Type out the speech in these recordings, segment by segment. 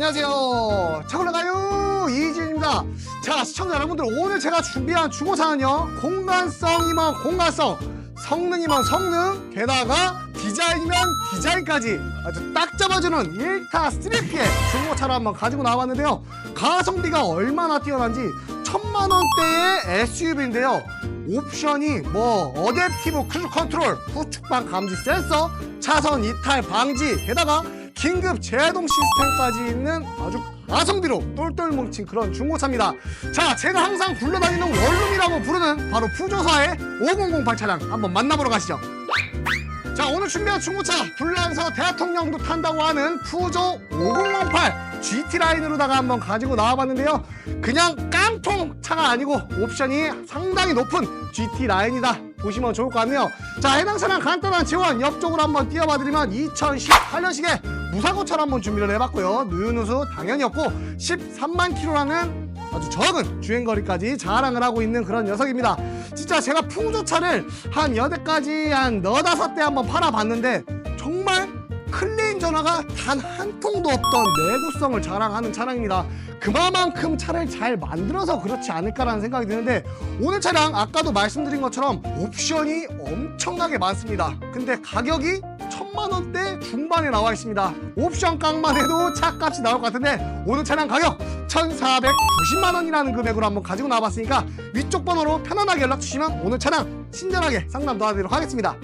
안녕하세요. 차올라가요 이지입니다. 자 시청자 여러분들 오늘 제가 준비한 중고차는요 공간성이면 공간성, 성능이면 성능, 게다가 디자인이면 디자인까지 아주 딱 잡아주는 1타 3P의 중고차를 한번 가지고 나왔는데요. 가성비가 얼마나 뛰어난지 천만 원대의 SUV인데요. 옵션이 뭐 어댑티브 크루즈 컨트롤, 후측방 감지 센서, 차선 이탈 방지, 게다가 긴급 제동 시스템까지 있는 아주 가성비로 똘똘 뭉친 그런 중고차입니다. 자, 제가 항상 굴러다니는 원룸이라고 부르는 바로 푸조사의 5008 차량 한번 만나보러 가시죠. 자, 오늘 준비한 중고차 불란서 대통령도 탄다고 하는 푸조 5008 GT 라인으로다가 한번 가지고 나와봤는데요. 그냥 깡통 차가 아니고 옵션이 상당히 높은 GT 라인이다. 보시면 좋을 것 같네요. 자, 해당 차량 간단한 지원 옆쪽으로 한번 띄워봐드리면 2018년식에 무사고차를 한번 준비를 해봤고요. 누유누수 당연히 없고 13만 킬로라는 아주 적은 주행거리까지 자랑을 하고 있는 그런 녀석입니다. 진짜 제가 풍조차를 한 여덟 가지 한 너다섯 대 한번 팔아봤는데 정말 클레임 전화가 단 한 통도 없던 내구성을 자랑하는 차량입니다. 그만큼 차를 잘 만들어서 그렇지 않을까라는 생각이 드는데 오늘 차량 아까도 말씀드린 것처럼 옵션이 엄청나게 많습니다. 근데 가격이 천만 원대 중반에 나와 있습니다. 옵션 깡만 해도 차값이 나올 것 같은데 오늘 차량 가격 1,490만 원이라는 금액으로 한번 가지고 나와봤으니까 위쪽 번호로 편안하게 연락 주시면 오늘 차량 친절하게 상담 도와드리도록 하겠습니다.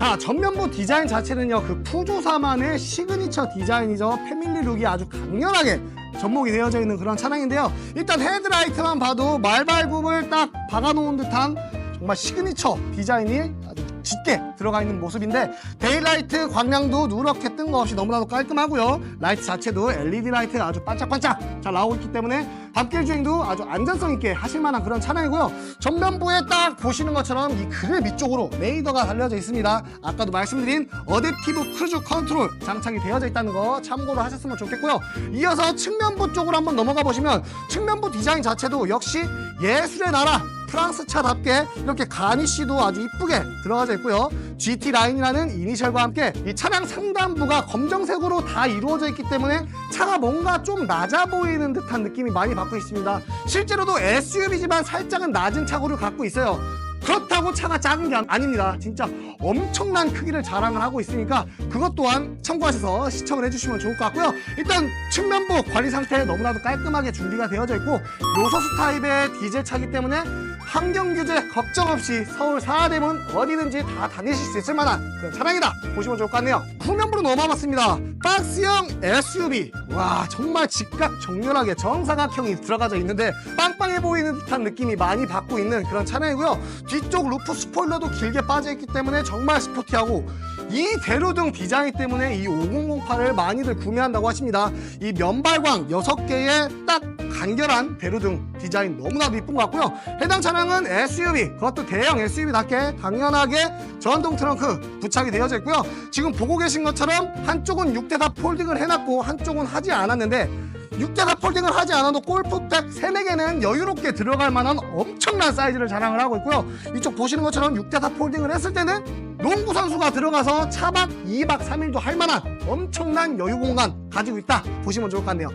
자, 전면부 디자인 자체는요, 그 푸조사만의 시그니처 디자인이죠. 패밀리 룩이 아주 강렬하게 접목이 되어져 있는 그런 차량인데요. 일단 헤드라이트만 봐도 말발굽을 딱 박아놓은 듯한 정말 시그니처 디자인이 짙게 들어가 있는 모습인데 데일라이트 광량도 누렇게 뜬 거 없이 너무나도 깔끔하고요. 라이트 자체도 LED 라이트가 아주 반짝반짝 잘 나오고 있기 때문에 밤길 주행도 아주 안전성 있게 하실 만한 그런 차량이고요. 전면부에 딱 보시는 것처럼 이 그릴 밑쪽으로 레이더가 달려져 있습니다. 아까도 말씀드린 어댑티브 크루즈 컨트롤 장착이 되어져 있다는 거 참고로 하셨으면 좋겠고요. 이어서 측면부 쪽으로 한번 넘어가 보시면 측면부 디자인 자체도 역시 예술의 나라 프랑스 차답게 이렇게 가니쉬도 아주 이쁘게 들어가져 있고요. GT 라인이라는 이니셜과 함께 이 차량 상단부가 검정색으로 다 이루어져 있기 때문에 차가 뭔가 좀 낮아 보이는 듯한 느낌이 많이 받고 있습니다. 실제로도 SUV지만 살짝은 낮은 차고를 갖고 있어요. 그렇다고 차가 작은 게 아- 아닙니다. 진짜 엄청난 크기를 자랑을 하고 있으니까 그것 또한 참고하셔서 시청을 해주시면 좋을 것 같고요. 일단 측면부 관리 상태 너무나도 깔끔하게 준비가 되어져 있고 요소수 타입의 디젤 차기 때문에 환경 규제 걱정 없이 서울 사대문 어디든지 다 다니실 수 있을 만한 그런 차량이다 보시면 좋을 것 같네요. 후면부로 넘어봤습니다. 박스형 SUV 와 정말 직각 정렬하게 정사각형이 들어가져 있는데 빵빵해 보이는 듯한 느낌이 많이 받고 있는 그런 차량이고요. 뒤쪽 루프 스포일러도 길게 빠져 있기 때문에 정말 스포티하고 이 대로등 디자인 때문에 이 5008을 많이들 구매한다고 하십니다. 이 면발광 6개의 딱 간결한 대로 등 디자인 너무나도 이쁜 것 같고요. 해당 차량은 SUV, 그것도 대형 SUV답게 당연하게 전동 트렁크 부착이 되어져 있고요. 지금 보고 계신 것처럼 한쪽은 6대4 폴딩을 해놨고 한쪽은 하지 않았는데 6대가 폴딩을 하지 않아도 골프백 3, 4개는 여유롭게 들어갈 만한 엄청난 사이즈를 자랑을 하고 있고요. 이쪽 보시는 것처럼 6대4 폴딩을 했을 때는 농구 선수가 들어가서 차박 2박 3일도 할 만한 엄청난 여유 공간 가지고 있다 보시면 좋을 것 같네요.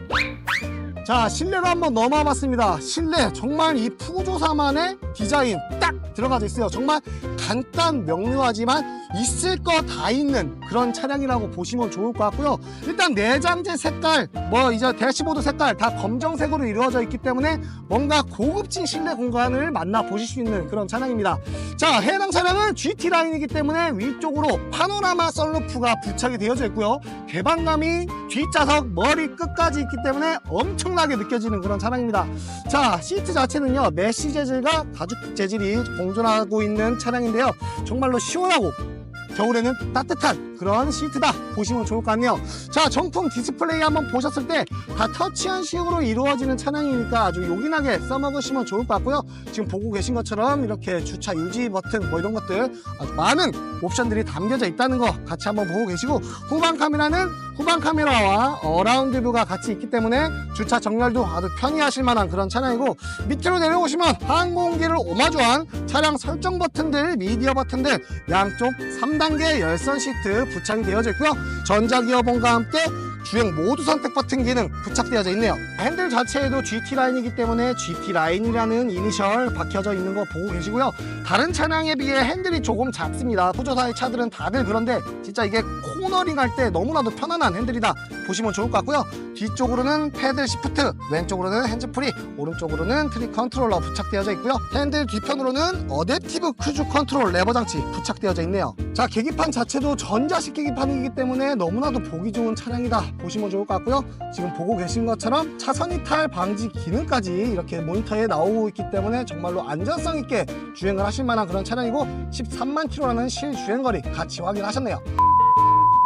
자 실내로 한번 넘어와 봤습니다. 실내 정말 이 푸조사만의 디자인 딱 들어가져 있어요. 정말 간단 명료하지만 있을 거 다 있는 그런 차량이라고 보시면 좋을 것 같고요. 일단 내장재 색깔 뭐 이제 대시보드 색깔 다 검정색으로 이루어져 있기 때문에 뭔가 고급진 실내 공간을 만나 보실 수 있는 그런 차량입니다. 자 해당 차량은 GT 라인이기 때문에 위쪽으로 파노라마 썬루프가 부착이 되어져 있고요. 개방감이 뒷좌석 머리 끝까지 있기 때문에 엄청나게 느껴지는 그런 차량입니다. 자, 시트 자체는요, 메쉬 재질과 가죽 재질이 공존하고 있는 차량인데요. 정말로 시원하고 겨울에는 따뜻한 그런 시트다 보시면 좋을 것 같네요. 자, 정품 디스플레이 한번 보셨을 때 다 터치한 식으로 이루어지는 차량이니까 아주 요긴하게 써먹으시면 좋을 것 같고요. 지금 보고 계신 것처럼 이렇게 주차 유지 버튼 뭐 이런 것들 아주 많은 옵션들이 담겨져 있다는 거 같이 한번 보고 계시고 후방 카메라는 후방 카메라와 어라운드 뷰가 같이 있기 때문에 주차 정렬도 아주 편리하실 만한 그런 차량이고 밑으로 내려오시면 항공기를 오마주한 차량 설정 버튼들 미디어 버튼들 양쪽 3단 계 열선 시트 부착이 되어져 있고요 전자기어봉과 함께 주행 모두 선택 버튼 기능 부착되어져 있네요. 핸들 자체에도 GT 라인이기 때문에 GT 라인이라는 이니셜 박혀져 있는 거 보고 계시고요. 다른 차량에 비해 핸들이 조금 작습니다. 후조사의 차들은 다들 그런데 진짜 이게 코너링 할 때 너무나도 편안한 핸들이다 보시면 좋을 것 같고요. 뒤쪽으로는 패들 시프트, 왼쪽으로는 핸즈프리, 오른쪽으로는 트리 컨트롤러 부착되어져 있고요. 핸들 뒤편으로는 어댑티브 크루즈 컨트롤 레버 장치 부착되어져 있네요. 자, 계기판 자체도 전자식 계기판이기 때문에 너무나도 보기 좋은 차량이다 보시면 좋을 것 같고요. 지금 보고 계신 것처럼 차선 이탈 방지 기능까지 이렇게 모니터에 나오고 있기 때문에 정말로 안전성 있게 주행을 하실 만한 그런 차량이고 13만 킬로라는 실주행거리 같이 확인하셨네요.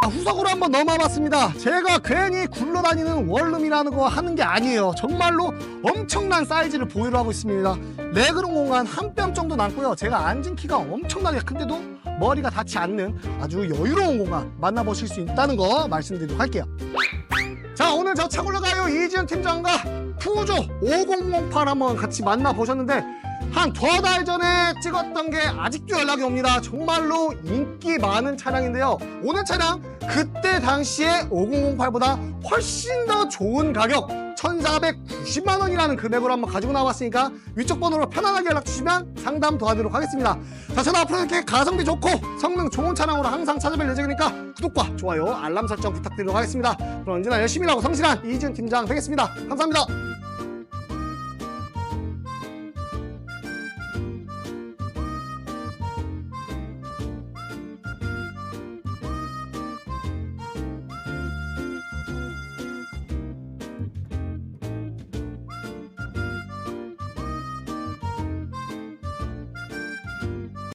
아, 후석으로 한번 넘어봤습니다. 제가 괜히 굴러다니는 원룸이라는 거 하는 게 아니에요. 정말로 엄청난 사이즈를 보유를 하고 있습니다. 레그룸 공간 한 뼘 정도 남고요. 제가 앉은 키가 엄청나게 큰데도 머리가 닿지 않는 아주 여유로운 공간 만나보실 수 있다는 거 말씀드리도록 할게요. 자 오늘 저 차골러가요 이지은 팀장과 푸조 5008 한번 같이 만나보셨는데 한두달 전에 찍었던 게 아직도 연락이 옵니다. 정말로 인기 많은 차량인데요. 오늘 차량 그때 당시에 5008보다 훨씬 더 좋은 가격 1490만 원이라는 금액으로 한번 가지고 나왔으니까 위쪽 번호로 편안하게 연락 주시면 상담 도와드리도록 하겠습니다. 자, 저는 앞으로 이렇게 가성비 좋고 성능 좋은 차량으로 항상 찾아뵐 예정이니까 구독과 좋아요, 알람 설정 부탁드리도록 하겠습니다. 그럼 언제나 열심히 일하고 성실한 이지은 팀장 되겠습니다. 감사합니다.